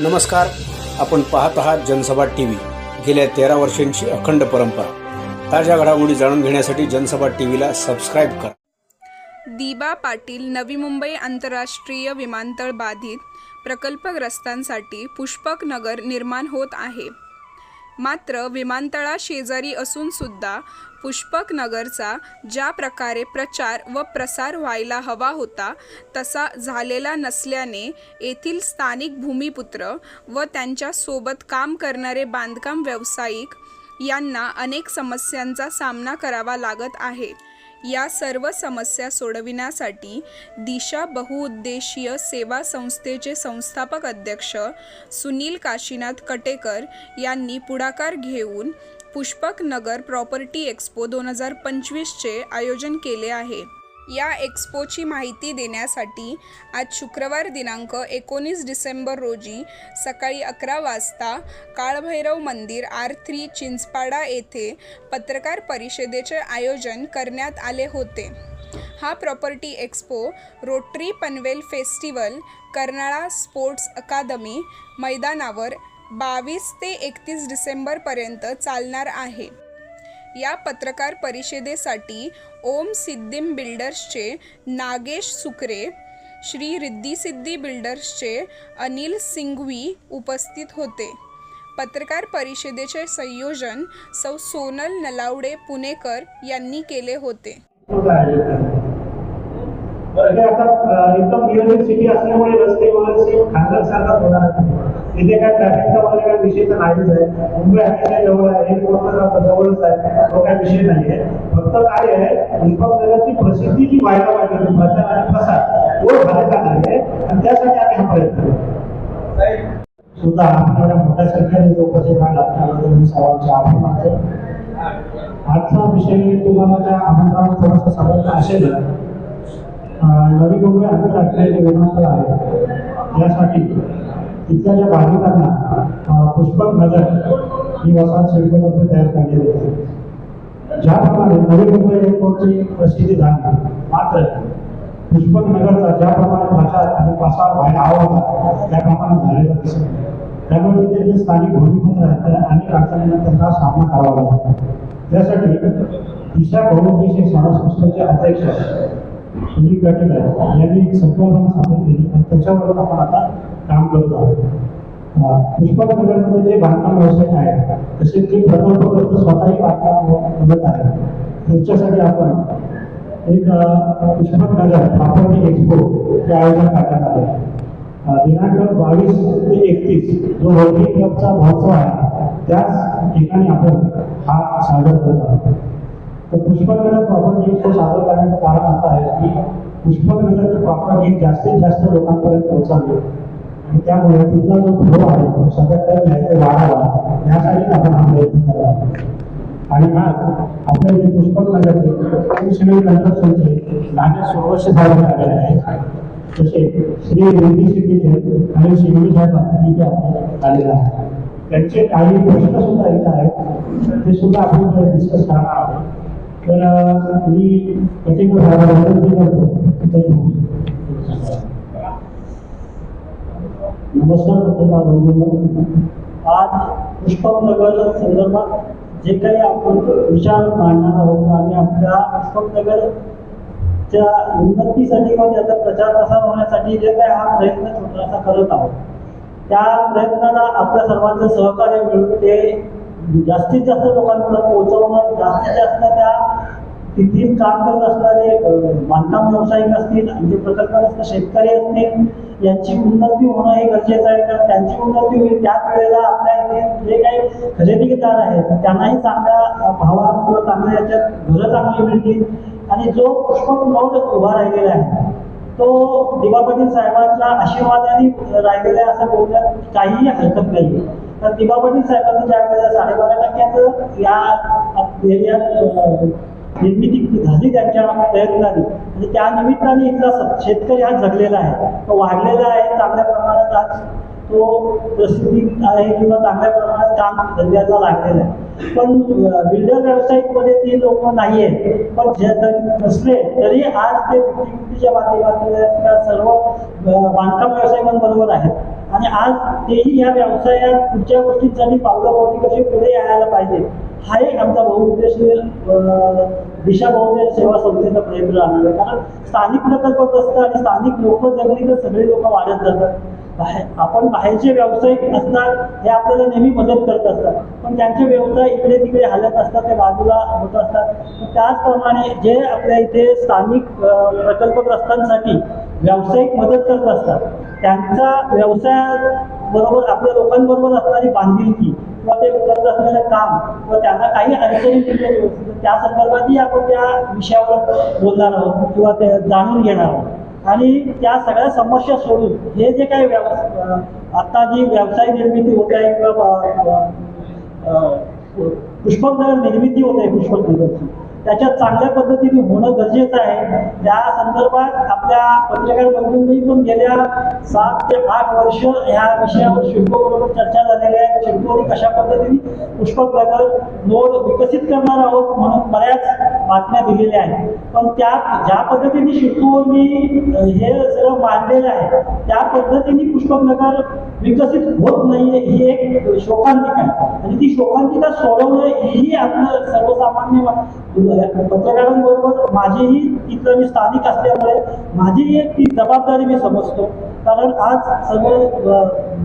नमस्कार. आपण पाहत आहात जनसभा टी व्ही गेल्या तेरा वर्षांची अखंड परंपरा. ताज्या घडामोडी जाणून घेण्यासाठी जनसभा टी व्हीला सबस्क्राईब करा. दिबा पाटील नवी मुंबई आंतरराष्ट्रीय विमानतळ बाधित प्रकल्पग्रस्तांसाठी पुष्पक नगर निर्माण होत आहे. मात्र विमानतळा शेजारी असून सुद्धा पुष्पक नगरचा ज्या प्रकारे प्रचार व प्रसार व्हायला हवा होता तसा झालेला नसल्याने येथील स्थानिक भूमिपुत्र व त्यांच्यासोबत काम करणारे बांधकाम व्यावसायिक यांना अनेक समस्यांचा सामना करावा लागत आहे. या सर्व समस्या सोडविण्यासाठी दिशा बहुउद्देशीय सेवा संस्थेचे संस्थापक अध्यक्ष सुनील काशीनाथ कटेकर यांनी पुढाकार घेऊन पुष्पक नगर प्रॉपर्टी एक्स्पो दोन हजार पंचवीसचे आयोजन केले आहे. या एक्स्पोची माहिती देण्यासाठी आज शुक्रवार दिनांक एकोणीस डिसेंबर रोजी सकाळी अकरा वाजता काळभैरव मंदिर आर थ्री चिंचपाडा येथे पत्रकार परिषदेचे आयोजन करण्यात आले होते. हा property expo rotary Panvel festival Karnala sports academy मैदानावर बावीस ते एकतीस डिसेंबरपर्यंत चालणार आहे. या पत्रकार परिषदेसाठी ओम सिद्धिम बिल्डर्सचे नागेश सुकरे श्री रिद्धिसिद्धी बिल्डर्सचे अनिल सिंघवी उपस्थित होते. पत्रकार परिषदेचे संयोजन सौ सोनल नलावडे पुणेकर यांनी केले होते. एकदम सिटी असल्यामुळे रस्ते वगैरे सेम खानदार सारखाच होणार तिथे काय ट्रॅफिकचा वगैरे विषय तर नाहीच आहे. मुंबई हायवेच्या जवळ आहे हेडक्वार्टर जवळच आहे. तो काही विषय नाही आहे फक्त काय आहे दीपक नगरची प्रसिद्धी जी व्हायला पाहिजे होती, प्रचार आणि प्रसार तो झालेला नाही आणि त्यासाठी आम्ही हा प्रयत्न करतो सुद्धा आपल्याला मोठ्या संख्येने जो उपस्थित राहिला त्याबद्दल मी सर्वांचे आभार मानतो. आजचा विषय तुम्हाला त्या आमंत्रणात थोडासा समजला असेल नवी मुंबई आंतरराष्ट्रीय विमानतळ आहे. यासाठी तिथल्या ज्या बाधितांना पुष्पक नगर ही वसाहत शिल्पतंत्र तयार केलेली आहे. ज्याप्रमाणे नवी मुंबई एअरपोर्टची प्रसिद्धी झाली मात्र पुष्पक नगरचा ज्याप्रमाणे प्रचार आणि प्रसार व्हायला हवा होता त्याप्रमाणे झालेला दिसत नाही. त्यामुळे तिथे जे स्थानिक भूमिपुत्र आहेत त्या अनेक अडचणींना त्यांना सामना करावा लागतो. त्यासाठी दुसऱ्या बहुउद्देशीय सेवा संस्थेचे अध्यक्ष सुनील कटेकर यांनी एक संकल्पना सादर केली आणि त्याच्यावर आपण आता काम करत आहोत. पुष्पक नगरमध्ये जे बांधकाम व्यावसायिक आहेत तसे ते प्रकल्पग्रस्त स्वतःही बांधकाम हो- करत आहेत त्यांच्यासाठी आपण एक अं, पुष्पक नगर प्रॉपर्टी एक्सपो हे आयोजन करण्यात आले. दिनांक बावीस ते एकतीस जो रोटरी क्लबचा महोत्सव आहे त्याच ठिकाणी आपण हा सादर करत आहोत. तर पुष्पकनगर प्रॉपर्टी एक्सपो सादर करण्याचं कारण असं आहे की पुष्पकनगरची प्रॉपर्टी जास्तीत जास्त लोकांपर्यंत पोहोचावी. त्यामुळे तिथला जो फ्लो आहे तो सतत ते वाढावा यासाठी आपण हा प्रयत्न करावा. आणि आज आपल्या जे पुष्पकनगरचे सिव्हिल कन्स्ट्रक्शनचे नागे सुरवशी सादर झालेले आहे तसे श्री रिद्धी सिद्धीचे आणि शिवडी साहेब इथे आपल्याला आलेले आहेत. त्यांचे काही प्रश्न सुद्धा इथे आहेत. ते सुद्धा आपण डिस्कस करणार आहोत. तर मी कटिंग विनंती करतो की ते नमस्कार. पत्रकार आज पुष्पनगर संदर्भात जे काही आपण विचार मांडणार आहोत आणि आपल्या पुष्पकनगरच्या उन्नतीसाठी किंवा त्याचा प्रचार प्रसार होण्यासाठी जे काही हा प्रयत्न छोटासा करत आहोत त्या प्रयत्नाला आपल्या सर्वांचं सहकार्य मिळून ते जास्तीत जास्त लोकांपर्यंत पोहोचवणं जास्तीत जास्त त्या तिथे काम करत असणारे बांधकाम व्यावसायिक असतील आमचे असतात शेतकरी असतील यांची उन्नती होणं हे गरजेचं आहे. तर त्यांची उन्नती होईल त्याच वेळेला आपल्या इथे जे काही खरेदीदार आहेत त्यांनाही चांगल्या भावा भावात किंवा चांगल्या याच्यात घरं चांगली मिळतील. आणि जो पुष्पक उभा राहिलेला आहे तो दिवा पाटील साहेबांच्या आशीर्वादाने राहिलेला आहे असं बोलण्यात काहीही हरकत नाही. तर दिवा पाटील साहेबांनी ज्या वेळेला साडेबारा टक्क्याचं या एरियात निर्मिती झाली त्यांच्या प्रयत्नाने म्हणजे त्या निमित्ताने इथला स- शेतकरी हा जगलेला आहे. तो वाढलेला आहे चांगल्या प्रमाणात आज. तो प्रसिद्धी आहे किंवा चांगल्या प्रमाणात काम धंद्याला लागलेला आहे. पण बिल्डर व्यावसायिकमध्ये ते लोक नाही आहेत पण जे जरी नसले तरी आज ते फिफ्टी माध्यमातून सर्व सर्व व्यवसाय बांधकाम व्यावसायिकांबरोबर आहेत. आणि आज तेही या व्यवसायात पुढच्या गोष्टींसाठी पावलं कशी पुढे यायला पाहिजे हा एक आमचा बहुउद्देशीय अं, दिशा सेवा संस्थेचा प्रयत्न राहणार आहे. कारण स्थानिक प्रकल्प असतं आणि स्थानिक लोक जगली तर सगळे लोक वाढत जातात. बाहेर आपण बाहेरचे व्यावसायिक असतात हे आपल्याला नेहमी मदत करत असतात. पण त्यांचे व्यवसाय इकडे तिकडे हलत असतात ते बाजूला होत असतात. त्याचप्रमाणे जे आपल्या इथे स्थानिक प्रकल्पग्रस्तांसाठी व्यावसायिक मदत करत असतात त्यांचा व्यवसायाबरोबर आपल्या लोकांबरोबर असणारी बांधिलकी किंवा ते काम. व त्यांना काही अडचणी दिलेली त्या संदर्भातही आपण त्या विषयावर बोलणार आहोत किंवा ते जाणून घेणार आहोत. आणि त्या सगळ्या समस्या सोडून हे जे काही व्यव आत्ता आता जी व्यवसाय निर्मिती होत आहे किंवा पुष्पकनगर निर्मिती होत आहे पुष्पकनगरची त्याच्यात चांगल्या पद्धतीने होणं गरजेचं आहे. त्या संदर्भात आपल्या पत्रकार बंधूंनी पण गेल्या सात ते आठ वर्ष ह्या विषयावर शिल्पबरोबर चर्चा झालेली आहे. शिल्पोनी कशा पद्धतीने पुष्पक नोड विकसित करणार आहोत म्हणून बातम्या दिलेल्या आहेत. पण त्या ज्या पद्धतीने शिकवणी हे सगळं मांडलेलं आहे त्या पद्धतीने पुष्पकनगर विकसित होत नाहीये ही एक शोकांतिका आहे. आणि ती शोकांतिका सोडवणं ही आपलं सर्वसामान्य पत्रकारांबरोबर माझीही तिथलं मी स्थानिक असल्यामुळे माझी एक ती जबाबदारी मी समजतो. कारण आज सगळे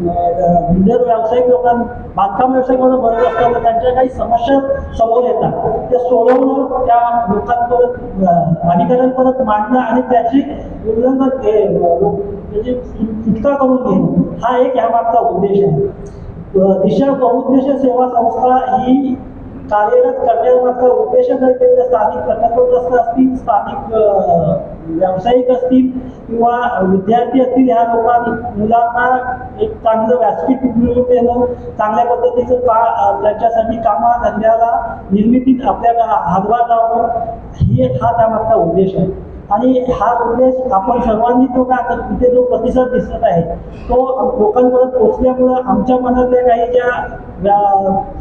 बिल्डर व्यावसायिक लोकांना बांधकाम व्यावसायिक म्हणून बरोबर असताना त्यांच्या काही समस्या समोर येतात. त्या सोडवणं त्या लोकांपर्यंत अं, अधिकाऱ्यांपर्यंत मांडणं आणि त्याची उल्लंघन ते, सुटका म्हणजे करून घेणं हा एक यामागचा उद्देश आहे. दिशा बहुउद्देशीय सेवा संस्था ही कार्यरत करण्यामागचा उद्देश आहे ते स्थानिक प्रकल्पग्रस्त असतील स्थानिक व्यावसायिक असतील किंवा विद्यार्थी असतील ह्या लोकांना मुलांना एक चांगलं व्यासपीठ मिळवून देणं चांगल्या पद्धतीचं का त्यांच्यासाठी कामाधंद्याला निर्मितीत आपल्याला हातभार लावणं हे हा त्यामागचा उद्देश आहे. आणि हा उद्देश आपण सर्वांनी तो का तिथे जो प्रतिसाद दिसत आहे तो लोकांपर्यंत पोचल्यामुळं आमच्या मनातल्या काही ज्या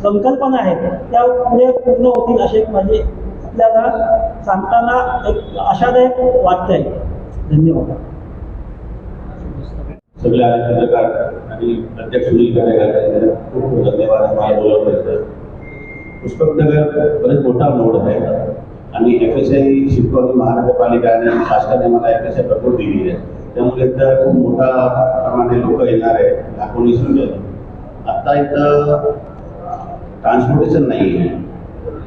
संकल्पना आहेत त्या पुढे पूर्ण होतील असे माझे आपल्याला सांगताना एक आशादायक वाटतंय. धन्यवाद. सगळे आले पत्रकार आणि अध्यक्ष सुनील करेकर खूप खूप धन्यवाद. मला बोलवलं पुष्पकनगर बरेच मोठा नोड आहे. आणि एफ एस आय शिवकवणी महानगरपालिका आणि शासनाने मला एफ एस आय प्रपोज दिली आहे. त्यामुळे इथं खूप मोठा प्रमाणे लोक येणार आहे लाखोनी संख्येने आत्ता इथं ट्रान्सपोर्टेशन नाही आहे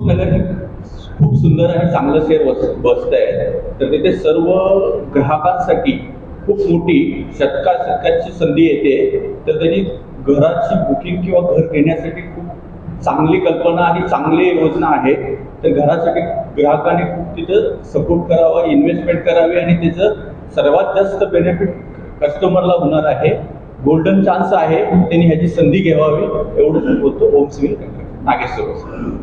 खूप सुंदर आणि चांगलं शेअर बस बसत आहे. तर तिथे सर्व ग्राहकांसाठी खूप मोठी शतका शतकाची संधी येते. तर त्यांनी घराची बुकिंग किंवा घर घेण्यासाठी खूप चांगली कल्पना आणि चांगली योजना आहे तर घरासाठी ग्राहकांनी खूप तिथं सपोर्ट करावा इन्व्हेस्टमेंट करावी आणि त्याचं सर्वात जास्त बेनिफिट कस्टमरला होणार आहे. गोल्डन चान्स आहे. त्यांनी ह्याची संधी घ्यावी. एवढंच बोलतो ओम सिव्हिल नागेश्वर.